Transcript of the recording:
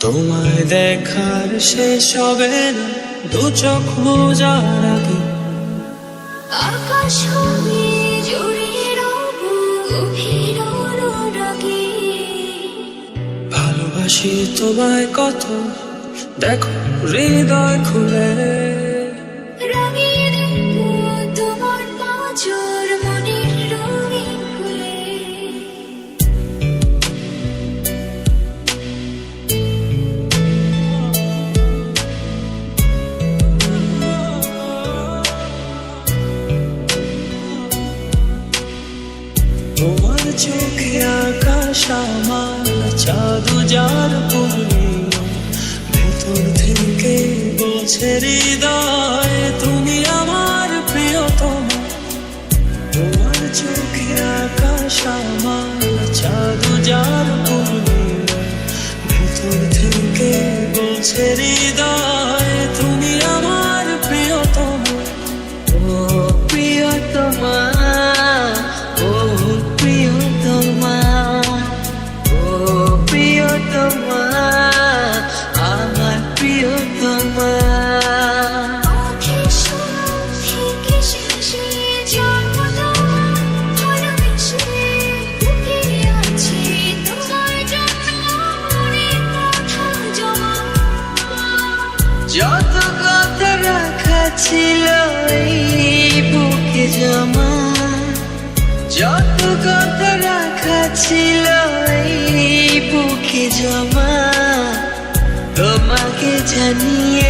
তোমায় দেখার শেষ সবে দু চোখ বোঝার আগে। আকাশ ভালোবাসি তোমায় কত দেখো হৃদয় খুলে। আকাশ আমার চাঁদ যার পূর্ণিমা ভেতর থেকে বছর হৃদয়। ছিল বুকে জমা। যত কথা রাখা ছিল বুকে জমা। তোমাকে জানিয়ে